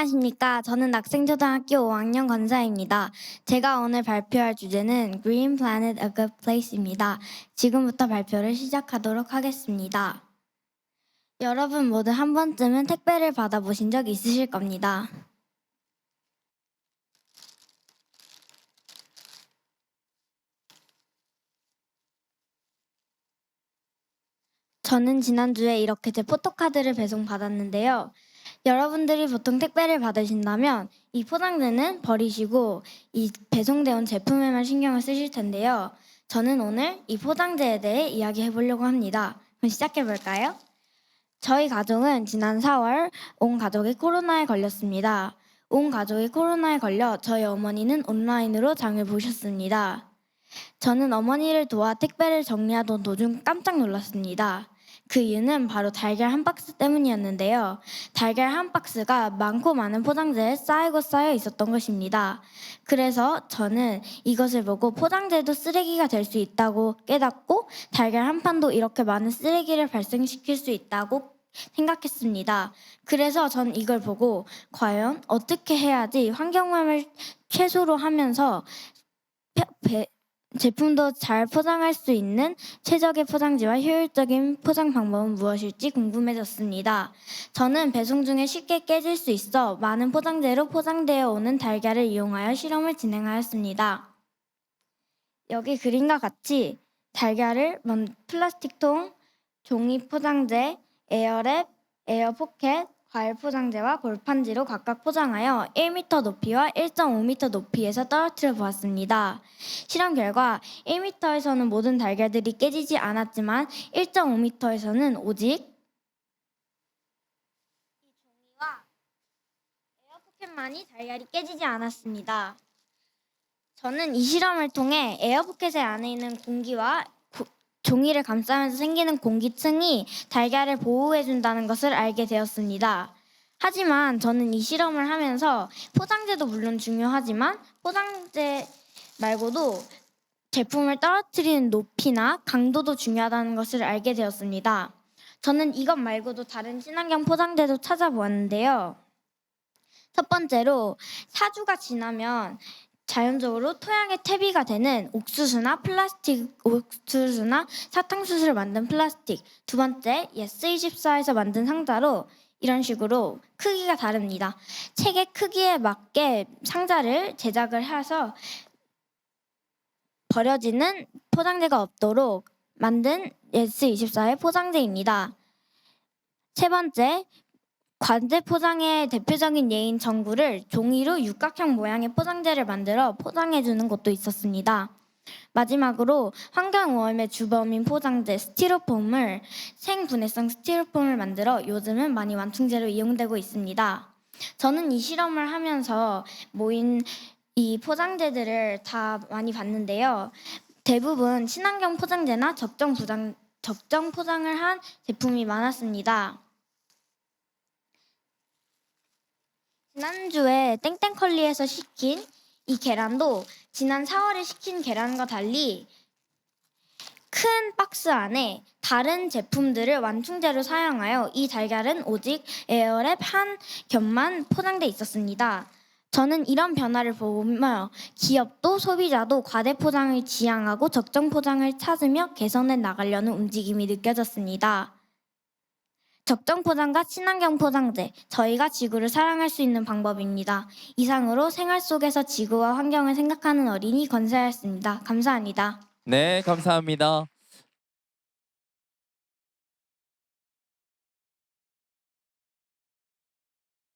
안녕하십니까. 저는 낙생초등학교 5학년 권사입니다. 제가 오늘 발표할 주제는 Green Planet a Good Place입니다. 지금부터 발표를 시작하도록 하겠습니다. 여러분 모두 한 번쯤은 택배를 받아보신 적 있으실 겁니다. 저는 지난주에 이렇게 제 포토카드를 배송받았는데요. 여러분들이 보통 택배를 받으신다면 이 포장재는 버리시고 이 배송되어 온 제품에만 신경을 쓰실 텐데요. 저는 오늘 이 포장재에 대해 이야기해 보려고 합니다. 그럼 시작해 볼까요? 저희 가족은 지난 4월 온 가족이 코로나에 걸렸습니다. 온 가족이 코로나에 걸려 저희 어머니는 온라인으로 장을 보셨습니다. 저는 어머니를 도와 택배를 정리하던 도중 깜짝 놀랐습니다. 그 이유는 바로 달걀 한 박스 때문이었는데요. 달걀 한 박스가 많고 많은 포장재에 쌓이고 쌓여 있었던 것입니다. 그래서 저는 이것을 보고 포장재도 쓰레기가 될 수 있다고 깨닫고 달걀 한 판도 이렇게 많은 쓰레기를 발생시킬 수 있다고 생각했습니다. 그래서 전 이걸 보고 과연 어떻게 해야지 환경오염을 최소로 하면서 제품도 잘 포장할 수 있는 최적의 포장지와 효율적인 포장 방법은 무엇일지 궁금해졌습니다. 저는 배송 중에 쉽게 깨질 수 있어 많은 포장재로 포장되어 오는 달걀을 이용하여 실험을 진행하였습니다. 여기 그림과 같이 달걀을 먼 플라스틱통, 종이 포장재, 에어랩, 에어포켓, 과일 포장재와 골판지로 각각 포장하여 1m 높이와 1.5m 높이에서 떨어뜨려 보았습니다. 실험 결과 1m에서는 모든 달걀들이 깨지지 않았지만 1.5m에서는 오직 이 종이와 에어포켓만이 달걀이 깨지지 않았습니다. 저는 이 실험을 통해 에어포켓의 안에 있는 공기와 고- 종이를 감싸면서 생기는 공기층이 달걀을 보호해 준다는 것을 알게 되었습니다. 하지만 저는 이 실험을 하면서 포장재도 물론 중요하지만 포장재 말고도 제품을 떨어뜨리는 높이나 강도도 중요하다는 것을 알게 되었습니다. 저는 이것 말고도 다른 친환경 포장재도 찾아보았는데요. 첫 번째로 사주가 지나면 자연적으로 토양의 퇴비가 되는 옥수수나 플라스틱 옥수수나 사탕수수를 만든 플라스틱 두 번째 예스24에서 만든 상자로 이런 식으로 크기가 다릅니다. 책의 크기에 맞게 상자를 제작을 해서 버려지는 포장재가 없도록 만든 예스24의 포장재입니다. 세 번째, 관제 포장의 대표적인 예인 전구를 종이로 육각형 모양의 포장재를 만들어 포장해 주는 곳도 있었습니다. 마지막으로 환경 오염의 주범인 포장재 스티로폼을 생분해성 스티로폼을 만들어 요즘은 많이 완충제로 이용되고 있습니다. 저는 이 실험을 하면서 모인 이 포장재들을 다 많이 봤는데요. 대부분 친환경 포장재나 적정 포장 적정 포장을 한 제품이 많았습니다. 지난주에 땡땡컬리에서 시킨 이 계란도 지난 4월에 시킨 계란과 달리 큰 박스 안에 다른 제품들을 완충제로 사용하여 이 달걀은 오직 에어랩 한 겹만 포장돼 있었습니다. 저는 이런 변화를 보며 기업도 소비자도 과대 포장을 지향하고 적정 포장을 찾으며 개선해 나가려는 움직임이 느껴졌습니다. 적정 포장과 친환경 포장재, 저희가 지구를 사랑할 수 있는 방법입니다. 이상으로 생활 속에서 지구와 환경을 생각하는 어린이 건사였습니다. 감사합니다. 네, 감사합니다.